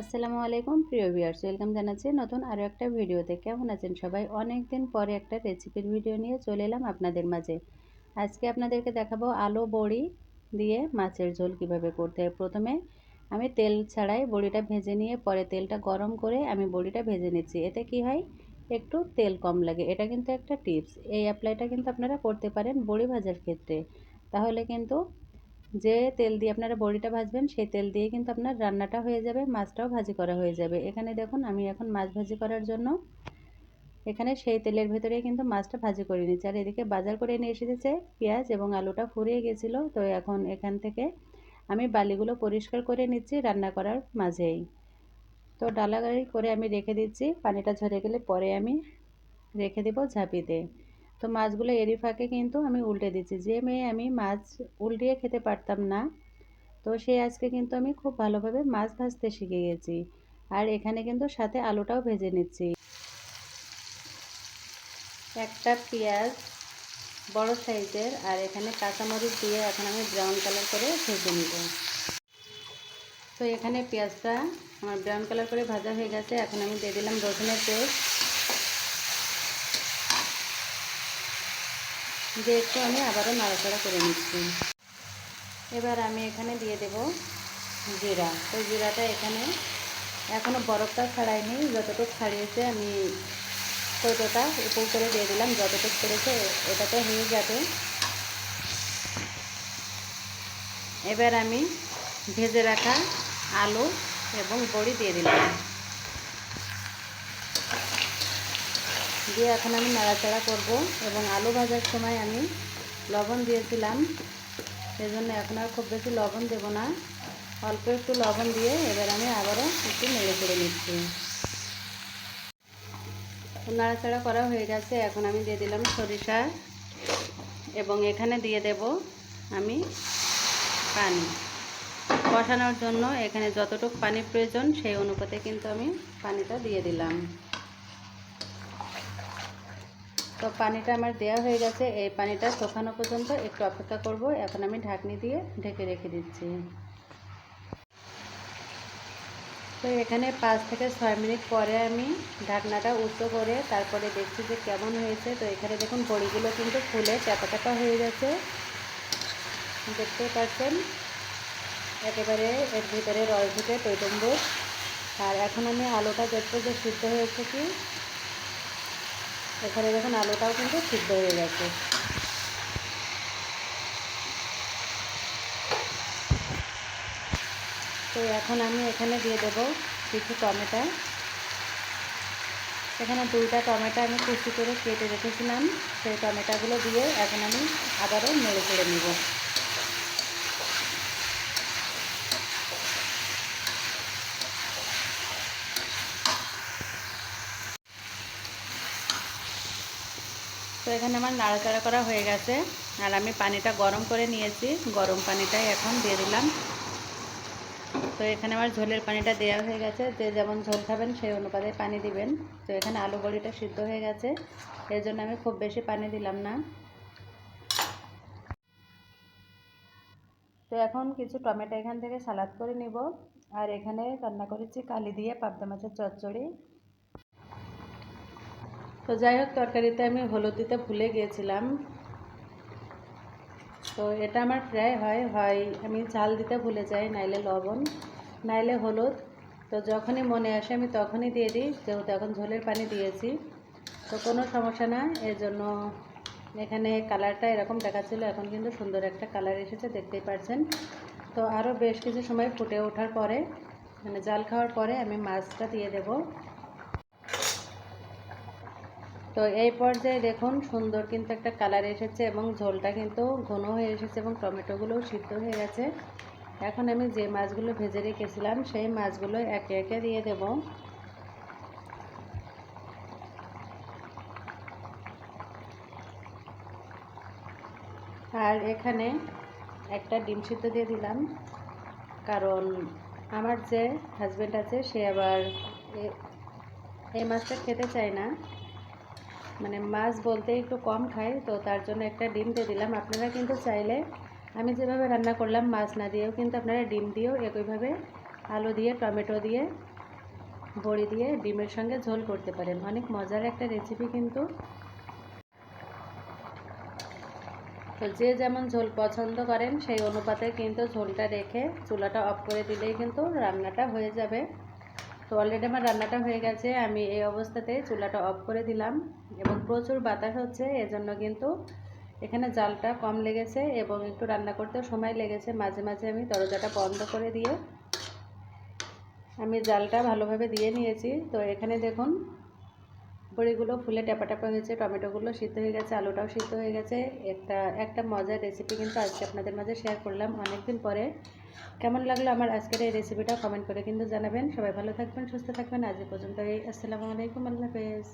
আসসালামু আলাইকুম, প্রিয় ভিউয়ার্স, ওয়েলকাম জানাচ্ছি নতুন আরও একটা ভিডিওতে। কেমন আছেন সবাই? অনেক দিন পরে একটা রেসিপির ভিডিও নিয়ে চলে এলাম আপনাদের মাঝে। আজকে আপনাদেরকে দেখাবো আলু বড়ি দিয়ে মাছের ঝোল কীভাবে করতে হয়। প্রথমে আমি তেল ছাড়াই বড়িটা ভেজে নিয়ে পরে তেলটা গরম করে আমি বড়িটা ভেজে নিচ্ছি। এতে কি হয়? একটু তেল কম লাগে। এটা কিন্তু একটা টিপস। এই অ্যাপ্লাইটা কিন্তু আপনারা করতে পারেন বড়ি ভাজার ক্ষেত্রে। তাহলে কিন্তু যে তেল দিয়ে আপনারা বড়িটা ভাজবেন, সেই তেল দিয়ে কিন্তু আপনার রান্নাটা হয়ে যাবে, মাছটাও ভাজি করা হয়ে যাবে। এখানে দেখুন, আমি এখন মাছ ভাজি করার জন্য এখানে সেই তেলের ভেতরে কিন্তু মাছটা ভাজি করে নিচ্ছি। আর এদিকে বাজার করে নিয়ে এসেছে পেঁয়াজ এবং আলুটা ফুরিয়ে গেছিল, তো এখন এখান থেকে আমি বালিগুলো পরিষ্কার করে নিচ্ছি রান্না করার মাঝেই। তো ডালাগাড়ি করে আমি রেখে দিচ্ছি, পানিটা ঝরে গেলে পরে আমি রেখে দেবো ঝাঁপিতে। তো মাছগুলো এরই ফাঁকে কিন্তু আমি উল্টে দিচ্ছি। যে মেয়ে আমি মাছ উল্টিয়ে খেতে পারতাম না, তো সে আজকে কিন্তু আমি খুব ভালোভাবে মাছ ভাজতে শিখে গেছি। আর এখানে কিন্তু সাথে আলুটাও ভেজে নিচ্ছি। একটা পেঁয়াজ বড় সাইজের আর এখানে কাঁচামরিচ দিয়ে এখন আমি ব্রাউন কালার করে ভেজে নিব। তো এখানে পেঁয়াজটা আমার ব্রাউন কালার করে ভাজা হয়ে গেছে। এখন আমি দিয়ে দিলাম রসুনের পেস্ট। দিয়ে একটু আমি আবারও নাড়াচাড়া করে নিচ্ছি। এবার আমি এখানে দিয়ে দেব জিরা। তো জিরাটা এখানে এখনও বরফটা ছাড়াইনি, যতটুকু ছাড়িয়েছে আমি কৌটোটা উপর করে দিয়ে দিলাম, যতটুকু করেছে এটাতে হয়ে যাবে। এবার আমি ভেজে রাখা আলু এবং বড়ি দিয়ে দিলাম। দিয়ে এখন আমি নাড়াচাড়া করব এবং আলু ভাজার সময় আমি লবণ দিয়েছিলাম। সেজন্য এখন আর খুব বেশি লবণ দেব না। অল্প একটু লবণ দিয়ে এবার আমি আবারও একটু নেড়ে করে নিচ্ছি। নাড়াচাড়া করা হয়ে গেছে, এখন আমি দিয়ে দিলাম সরিষা এবং এখানে দিয়ে দেব আমি পানি। কষানোর জন্য এখানে যতটুকু পানি প্রয়োজন সেই অনুপাতে কিন্তু আমি পানিটা দিয়ে দিলাম। তো পানিটা আমার দেওয়া হয়ে গেছে। এই পানিটা শুকানো পর্যন্ত একটু অপেক্ষা করব। এখন আমি ঢাকনি দিয়ে ঢেকে রেখে দিচ্ছি। তো এখানে পাঁচ থেকে ছয় মিনিট পরে আমি ঢাকনাটা উঁচু করে তারপরে দেখছি যে কেমন হয়েছে। তো এখানে দেখুন বড়িগুলো কিন্তু ফুলে চাপা চাপা হয়ে গেছে। দেখতে পাচ্ছেন? একেবারে এর ভিতরে রস ঢুকে টৈটম্বুর আর এখন আমি আলুটা দেখব যে সিদ্ধ হয়েছে কি। এখানে দেখুন আলুটাও কিন্তু সিদ্ধ হয়ে গেছে। তো এখন আমি এখানে দিয়ে দেব কিছু টমেটা। এখানে দুইটা টমেটো আমি কুচি করে কেটে রেখেছিলাম। সেই টমেটোগুলো দিয়ে এখন আমি আবারও নেড়ে চেড়ে নেব। তো এখানে আমার নাড়াচাড়া করা হয়ে গেছে। আর আমি পানিটা গরম করে নিয়েছি। গরম পানিটাই এখন দিয়ে দিলাম। তো এখানে আমার ঝোলের পানিটা দেওয়া হয়ে গেছে। যে যেমন ঝোল খাবেন, সেই অনুপাতে পানি দিবেন। তো এখানে আলু বড়িটা সিদ্ধ হয়ে গেছে। এর জন্য আমি খুব বেশি পানি দিলাম না। তো এখন কিছু টমেটো এখান থেকে সালাদ করে নিব। আর এখানে রান্না করেছি কালি দিয়ে পাবদা মাছের চচ্চড়ি। তো যাই হোক, তরকারিতে আমি হলুদ দিতে ভুলে গিয়েছিলাম। তো এটা আমার প্রায় হয় হয় আমি ঝাল দিতে ভুলে যাই, নাইলে লবণ, নাইলে হলুদ। তো যখনই মনে আসে আমি তখনই দিয়ে দিই, যেহেতু এখন ঝোলের পানি দিয়েছি। তো কোনো সমস্যা না, এর জন্য এখানে কালারটা এরকম দেখাচ্ছিলো, এখন কিন্তু সুন্দর একটা কালার এসেছে, দেখতেই পাচ্ছেন তো আরও বেশ কিছু সময় ফুটে ওঠার পরে মানে জাল খাওয়ার পরে আমি মাছটা দিয়ে দেবো। তো এই পর্যায়ে দেখুন, সুন্দর কিন্তু একটা কালার এসেছে এবং ঝোলটা কিন্তু ঘন হয়ে এসেছে এবং টমেটোগুলোও সিদ্ধ হয়ে গেছে। এখন আমি যে মাছগুলো ভেজে রেখেছিলাম, সেই মাছগুলো একে একে দিয়ে দেব। আর এখানে একটা ডিম সিদ্ধ দিয়ে দিলাম। কারণ আমার যে হাজব্যান্ড আছে, সে আবার এই মাছটা খেতে চায় না। মানে মাছ বলতে একটু কম খাই তো তার জন্য একটা ডিম দিয়ে দিলাম। আপনারা কিন্তু চাইলে আমি যেভাবে রান্না করলাম, মাছ না দিয়েও কিন্তু আপনারা ডিম দিয়েও একইভাবে আলু দিয়ে, টমেটো দিয়ে, বড়ি দিয়ে ডিমের সঙ্গে ঝোল করতে পারেন। অনেক মজার একটা রেসিপি কিন্তু। তো যে যেমন ঝোল পছন্দ করেন, সেই অনুপাতে কিন্তু ঝোলটা রেখে চুলাটা অফ করে দিলেই কিন্তু রান্নাটা হয়ে যাবে। তো অলরেডি আমার রান্নাটা হয়ে গেছে। আমি এই অবস্থাতে চুলাটা অফ করে দিলাম এবং প্রচুর বাতাস হচ্ছে, এজন্য কিন্তু এখানে জালটা কম লেগেছে এবং একটু রান্না করতে সময় লেগেছে। মাঝে মাঝে আমি দরজাটা বন্ধ করে দিয়ে আমি জালটা ভালোভাবে দিয়ে নিয়েছি। তো এখানে দেখুন বড়িগুলো ফুলে ট্যাপা ট্যাপা হয়েছে, টমেটোগুলো সিদ্ধ হয়ে গেছে, আলুটাও সিদ্ধ হয়ে গেছে। একটা একটা মজার রেসিপি কিন্তু আজকে আপনাদের মাঝে শেয়ার করলাম অনেকদিন পরে। কেমন লাগল আমার আজকের এই রেসিপিটা কমেন্ট করে কিন্তু জানাবেন। সবাই ভালো থাকবেন, সুস্থ থাকবেন। আজ পর্যন্ত আসসালামু আলাইকুম, আল্লাহ হাফেজ।